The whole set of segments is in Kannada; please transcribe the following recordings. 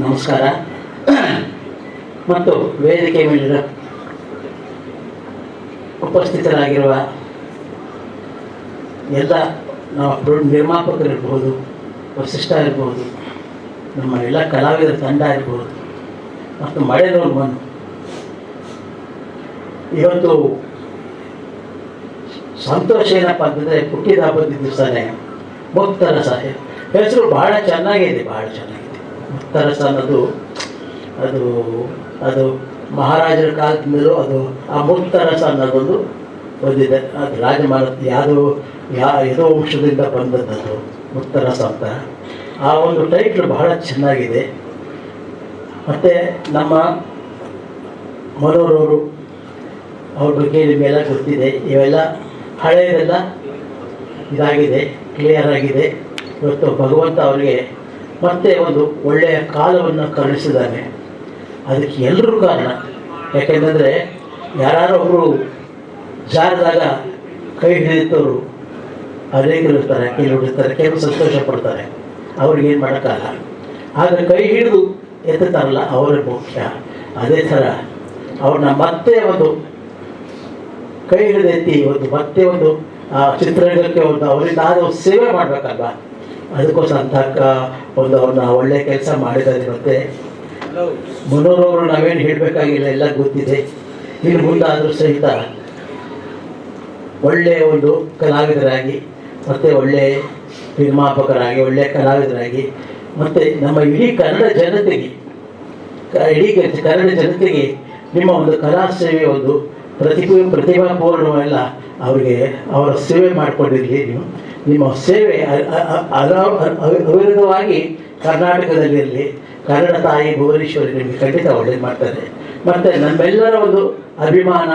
ನಮಸ್ಕಾರ. ಮತ್ತು ವೇದಿಕೆ ಮೇಲಿನ ಉಪಸ್ಥಿತರಾಗಿರುವ ಎಲ್ಲ ನಾವು ದೊಡ್ಡ ನಿರ್ಮಾಪಕರಿರ್ಬೋದು ವಸಿಷ್ಠ ಇರ್ಬೋದು ನಮ್ಮ ಎಲ್ಲ ಕಲಾವಿದರ ತಂಡ ಇರ್ಬೋದು ಮತ್ತು ಮಳೆನವ್ರು ಬಂದು ಇವತ್ತು ಸಂತೋಷ ಏನಪ್ಪ ಅಂತಂದರೆ ಹುಟ್ಟಿದ ಹಬ್ಬದ ದಿವಸನೇ ಮುಕ್ತರಸ ಹೆಸರು ಬಹಳ ಚೆನ್ನಾಗಿದೆ ಬಹಳ ಚೆನ್ನಾಗಿದೆ. ಮುಕ್ತರಸ ಅನ್ನೋದು ಅದು ಅದು ಮಹಾರಾಜರ ಕಾಲದಿಂದಲೂ ಅದು ಆ ಮುಕ್ತರಸ ಅನ್ನೋದೊಂದು ಬಂದಿದೆ. ಅದು ರಾಜಮಾನ ಯಾವುದು, ಯಾ ಯದೋ ವಂಶದಿಂದ ಬಂದದ್ದು ಮುಕ್ತರಸ ಅಂತ. ಆ ಒಂದು ಟೈಟ್ಲ್ ಬಹಳ ಚೆನ್ನಾಗಿದೆ. ಮತ್ತು ನಮ್ಮ ಮನೋರವರು ಅವ್ರ ಬಗ್ಗೆ ನಿಮಗೆಲ್ಲ ಗೊತ್ತಿದೆ. ಇವೆಲ್ಲ ಹಳೆಯದೆಲ್ಲ ಇದಾಗಿದೆ ಕ್ಲಿಯರ್ ಆಗಿದೆ. ಇವತ್ತು ಭಗವಂತ ಅವರಿಗೆ ಮತ್ತೆ ಒಂದು ಒಳ್ಳೆಯ ಕಾಲವನ್ನು ಕರುಣಿಸಿದ್ದಾನೆ ಅದಕ್ಕೆ ಎಲ್ಲರೂ ಕಾರಣ. ಯಾಕೆಂದರೆ ಯಾರು ಒಬ್ಬರು ಜಾರದಾಗ ಕೈ ಹಿಡಿದವರು ಅವರೇ ಇರುತ್ತಾರೆ ಕೆಲವರು ಇರ್ತಾರೆ ಕೆಲವು ಸಂತೋಷ ಪಡ್ತಾರೆ. ಅವ್ರಿಗೆ ಏನು ಮಾಡೋಕ್ಕಾಗಲ್ಲ. ಆದರೆ ಕೈ ಹಿಡಿದು ಎತ್ತುತ್ತಾರಲ್ಲ, ಅವರೇ ಮುಖ್ಯ. ಅದೇ ಥರ ಅವ್ರನ್ನ ಮತ್ತೆ ಒಂದು ಕೈ ಹಿಡಿದೆತ್ತಿ ಒಂದು ಮತ್ತೆ ಒಂದು, ಆ ಚಿತ್ರರಂಗಕ್ಕೆ ಒಂದು ಅವರಿಂದ ಆದ ಸೇವೆ ಮಾಡಬೇಕಲ್ವ? ಅದಕ್ಕೋಸ್ಕರ ಅಂತ ಒಂದು ಅವ್ರನ್ನ ಒಳ್ಳೆ ಕೆಲಸ ಮಾಡಿದ್ದಾರೆ ಮತ್ತೆ ಮನೋರವರು ನಾವೇನು ಹೇಳಬೇಕಾಗಿಲ್ಲ, ಎಲ್ಲ ಗೊತ್ತಿದೆ. ಇನ್ನು ಮುಂದಾದರೂ ಸಹಿತ ಒಳ್ಳೆಯ ಒಂದು ಕಲಾವಿದರಾಗಿ, ಮತ್ತು ಒಳ್ಳೆಯ ನಿರ್ಮಾಪಕರಾಗಿ ಒಳ್ಳೆಯ ಕಲಾವಿದರಾಗಿ, ಮತ್ತು ನಮ್ಮ ಇಡೀ ಕನ್ನಡ ಜನತೆಗೆ ಇಡೀ ಕನ್ನಡ ಜನತೆಗೆ ನಿಮ್ಮ ಒಂದು ಕಲಾ ಸೇವೆ ಒಂದು ಪ್ರತಿಭೆ ಪ್ರತಿಭಾಪೂರ್ಣವೆಲ್ಲ ಅವರಿಗೆ ಅವರ ಸೇವೆ ಮಾಡಿಕೊಂಡಿರಲಿ ನೀವು. ನಿಮ್ಮ ಸೇವೆ ಅವಿರತವಾಗಿ ಕರ್ನಾಟಕದಲ್ಲಿರಲಿ, ಕನ್ನಡ ತಾಯಿ ಭುವನೇಶ್ವರಿ ನಿಮಗೆ ಖಂಡಿತ ಒಳ್ಳೇದು ಮಾಡ್ತಾರೆ. ಮತ್ತೆ ನಮ್ಮೆಲ್ಲರ ಒಂದು ಅಭಿಮಾನ,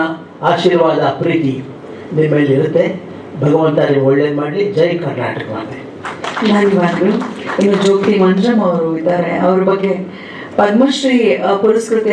ಆಶೀರ್ವಾದ, ಪ್ರೀತಿ ನಿಮ್ಮಲ್ಲಿ ಮೇಲೆ ಇರುತ್ತೆ. ಭಗವಂತ ನೀವು ಒಳ್ಳೇದು ಮಾಡಲಿ. ಜೈ ಕರ್ನಾಟಕ ಮಾತೆ. ಧನ್ಯವಾದಗಳು. ಇನ್ನು ಜೋಗಿ ಮಂಜಮ್ ಅವರು ಇದ್ದಾರೆ. ಅವ್ರ ಬಗ್ಗೆ ಪದ್ಮಶ್ರೀ ಪುರಸ್ಕೃತ